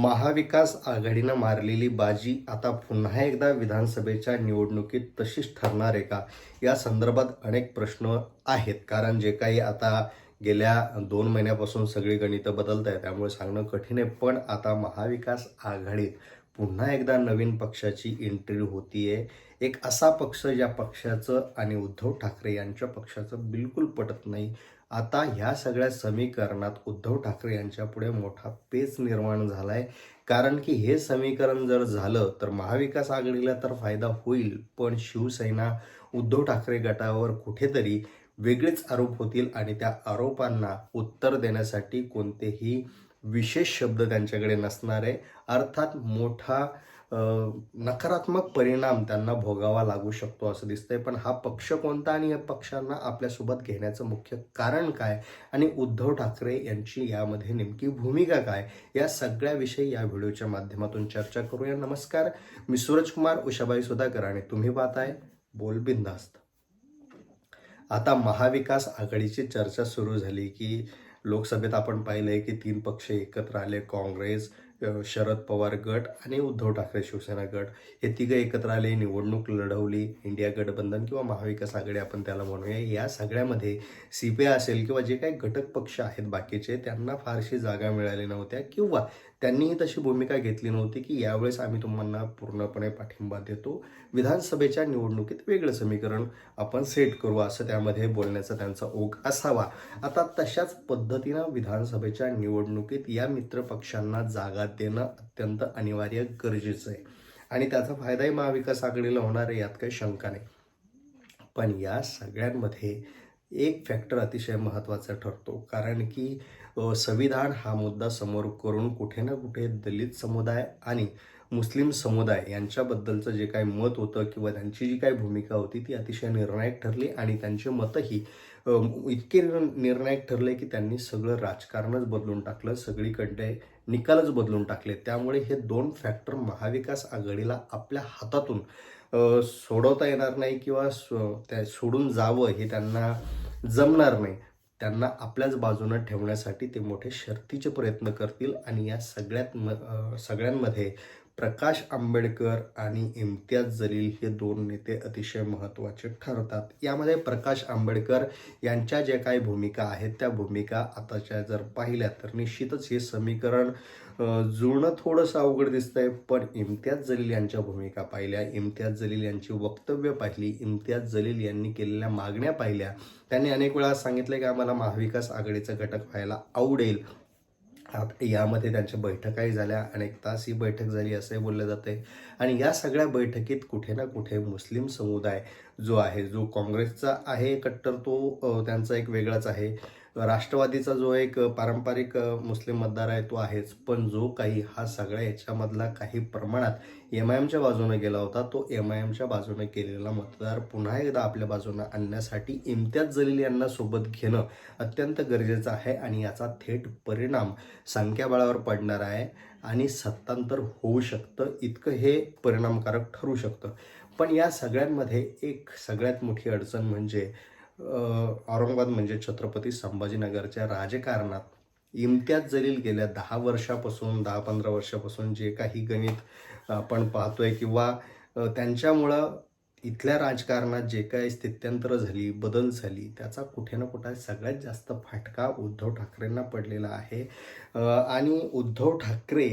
महाविकास आघाडीनं मारलेली बाजी आता पुन्हा एकदा विधानसभेच्या निवडणुकीत तशीच ठरणार आहे का? या संदर्भात अनेक प्रश्न आहेत. कारण जे काही आता गेल्या दोन महिन्यापासून सगळी गणितं बदलत आहे त्यामुळे सांगणं कठीण आहे. पण आता महाविकास आघाडीत पुन्हा एकदा नवीन पक्षाची एंट्री होतीये. एक असा पक्ष ज्या पक्षाचं आणि उद्धव ठाकरे यांच्या पक्षाचं बिलकुल पटत नाही. आता ह्या सगळ्या समीकरणात उद्धव ठाकरे यांच्या पुढे मोठा पेच निर्माण झाला आहे कारण की हे समीकरण जर झालं तर महाविकास आघाडीला तर फायदा होईल. पण शिवसेना उद्धव ठाकरे गटावर कुठेतरी वेगळेच आरोप होतील आणि त्या आरोपांना उत्तर देण्यासाठी कोणतेही विशेष शब्द त्यांच्याकडे नसणार आहे. अर्थात मोठा नकारात्मक परिणाम त्यांना भोगावा लागू शकतो असं दिसतंय. पण हा पक्ष कोणता आणि या पक्षांना आपल्यासोबत घेण्याचं मुख्य कारण काय? आणि उद्धव ठाकरे यांची यामध्ये नेमकी भूमिका काय? या सगळ्याविषयी या व्हिडिओच्या माध्यमातून चर्चा करूया. नमस्कार. मी सूरज कुमार उषाबाई सुधाकर आणि तुम्ही पाहताय बोल बिंदास्त. आता महाविकास आघाडीची चर्चा सुरू झाली की लोकसभेत आपण पाहिलंय की तीन पक्ष एकत्र आले काँग्रेस शरद पवार गट आणि उद्धव ठाकरे शिवसेना गट. हे तिघं एकत्र आले निवडणूक लढवली इंडिया गठबंधन किंवा महाविकास आघाडी आपण त्याला म्हणूया. या सगळ्यामध्ये सी पी आय असेल किंवा जे काही घटक पक्ष आहेत बाकीचे त्यांना फारशी जागा मिळाली नव्हत्या किंवा त्यांनीही तशी भूमिका घेतली नव्हती की यावेळेस आम्ही तुम्हाला पूर्णपणे पाठिंबा देतो. विधानसभेच्या निवडणुकीत वेगळं समीकरण आपण सेट करू असं त्यामध्ये बोलण्याचा त्यांचा ओघ असावा. आता तशाच पद्धतीनं विधानसभेच्या निवडणुकीत या मित्रपक्षांना जागा देणं अत्यंत अनिवार्य गरजेचं आहे. आणि त्याचा फायदाही महाविकास आघाडीला होणार आहे यात काही शंका नाही. पण या सगळ्यांमध्ये एक फॅक्टर अतिशय महत्त्वाचा ठरतो. कारण की संविधान हा मुद्दा समोर करून कुठे ना कुठे दलित समुदाय आणि मुस्लिम समुदाय यांच्याबद्दलचं जे काही मत होतं किंवा त्यांची जी काही भूमिका होती ती अतिशय निर्णायक ठरली आणि त्यांचे मतही इतके निर- निर्णायक ठरले की त्यांनी सगळं राजकारणच बदलून टाकलं सगळीकडे निकालच बदलून टाकले. त्यामुळे हे दोन फॅक्टर महाविकास आघाडीला आपल्या हातातून सोडवता येणार नाही किंवा सो- त्या सोडून जावं हे त्यांना जमणार नाही. त्यांना आपल्याच बाजूनं ठेवण्यासाठी ते मोठे शर्तीचे प्रयत्न करतील आणि या सगळ्यात म सगळ्यांमध्ये प्रकाश आंबेडकर आणि इम्तियाज जलील हे दोन नेते अतिशय महत्त्वाचे ठरतात. यामध्ये प्रकाश आंबेडकर यांच्या ज्या काही भूमिका आहेत त्या भूमिका आताच्या जर पाहिल्या तर निश्चितच हे समीकरण जुळणं थोडंसं अवघड दिसतंय. पण इम्तियाज जलील यांच्या भूमिका पाहिल्या इम्तियाज जलील यांची वक्तव्य पाहिली इम्तियाज जलील यांनी केलेल्या मागण्या पाहिल्या. त्यांनी अनेक वेळा सांगितलं की आम्हाला महाविकास आघाडीचा घटक व्हायला आवडेल. यामध्ये त्यांच्या बैठकाही झाल्या अनेक तास ही बैठक झाली असंही बोललं जाते आणि या सगळ्या बैठकीत कुठे ना कुठे मुस्लिम समुदाय जो आहे जो काँग्रेसचा आहे कट्टर तो त्यांचा एक वेगळाच आहे. राष्ट्रवादीचा जो एक पारंपरिक मुस्लिम मतदार आहे तो आहेच. पण जो काही हा सगळ्या याच्यामधला काही प्रमाणात एम आय एमच्या बाजूने गेला होता तो एम आय एमच्या बाजूने केलेला मतदार पुन्हा एकदा आपल्या बाजूने आणण्यासाठी इम्तियाज जलील यांना सोबत घेणं अत्यंत गरजेचं आहे आणि याचा थेट परिणाम संख्याबळावर पडणार आहे आणि सत्तांतर होऊ शकतं इतकं हे परिणामकारक ठरू शकतं. पण या सगळ्यांमध्ये एक सगळ्यात मोठी अडचण म्हणजे औरंगाबाद म्हणजे छत्रपती संभाजीनगरच्या राजकारणात इम्तियाज जलील गेल्या दहा वर्षापासून दहा पंधरा वर्षापासून जे काही गणित आपण पाहतोय किंवा त्यांच्यामुळं इथल्या राजकारणात जे काही स्थित्यंतर झाली बदल झाली त्याचा कुठे ना कुठे सगळ्यात जास्त फाटका उद्धव ठाकरेंना पडलेला आहे. आणि उद्धव ठाकरे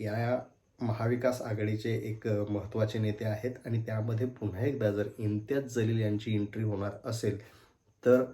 या महाविकास आघाडीचे एक महत्त्वाचे नेते आहेत आणि त्यामध्ये पुन्हा एकदा जर इम्तियाज जलील यांची एंट्री होणार असेल तर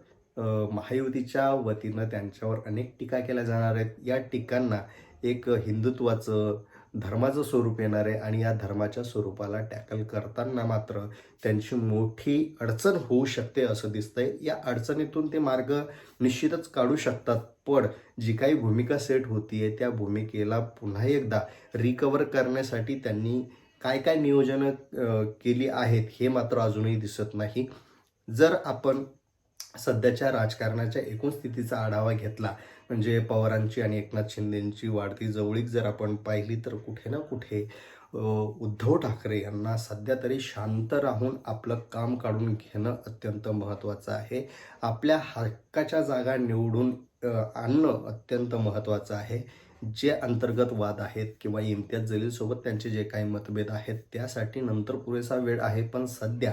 महायुतीच्या वतीनं त्यांच्यावर अनेक टीका केल्या जाणार आहेत. या टीकांना एक हिंदुत्वाचं धर्माचं स्वरूप येणार आहे आणि या धर्माच्या स्वरूपाला टॅकल करताना मात्र त्यांची मोठी अडचण होऊ शकते असं दिसतंय. या अडचणीतून ते मार्ग निश्चितच काढू शकतात. पण जी काही भूमिका सेट होतीये त्या भूमिकेला पुन्हा एकदा रिकवर करण्यासाठी त्यांनी काय काय नियोजनं केली आहेत हे मात्र अजूनही दिसत नाही. जर आपण सध्याच्या राजकारणाच्या एकूण स्थितीचा आढावा घेतला. म्हणजे पवारांची आणि एकनाथ शिंदेंची वाढती जवळीक जर आपण पाहिली तर कुठे ना कुठे उद्धव ठाकरे यांना सध्या तरी शांत राहून आपलं काम काढून घेणं अत्यंत महत्त्वाचं आहे. आपल्या हक्काच्या जागा निवडून आणणं अत्यंत महत्त्वाचं आहे. जे अंतर्गत वाद आहेत किंवा इम्तियाज जलीलसोबत त्यांचे जे काही मतभेद आहेत त्यासाठी नंतर पुरेसा वेळ आहे. पण सध्या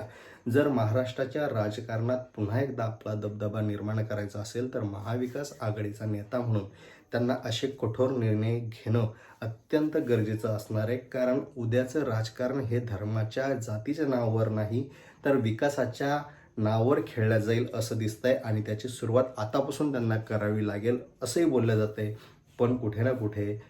जर महाराष्ट्राच्या राजकारणात पुन्हा एकदा आपला दबदबा निर्माण करायचा असेल तर महाविकास आघाडीचा नेता म्हणून त्यांना असे कठोर निर्णय घेणं अत्यंत गरजेचं असणार आहे. कारण उद्याचं राजकारण हे धर्माच्या जातीच्या नावावर नाही तर विकासाच्या नावावर खेळल्या जाईल असं दिसतंय आणि त्याची सुरुवात आतापासून त्यांना करावी लागेल असंही बोललं जातंय. पण कुठे ना कुठे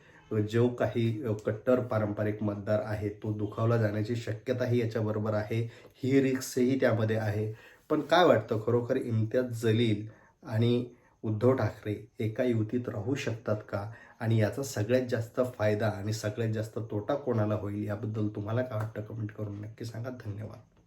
जो काही कट्टर पारंपरिक मतदार आहे तो दुखावला जाण्याची शक्यताही याच्याबरोबर आहे. ही रिक्सही त्यामध्ये आहे. पण काय वाटतं? खरोखर इम्तियाज जलील आणि उद्धव ठाकरे एका युतीत राहू शकतात का? आणि याचा सगळ्यात जास्त फायदा आणि सगळ्यात जास्त तोटा कोणाला होईल? याबद्दल तुम्हाला काय वाटतं? कमेंट करून नक्की सांगा. धन्यवाद.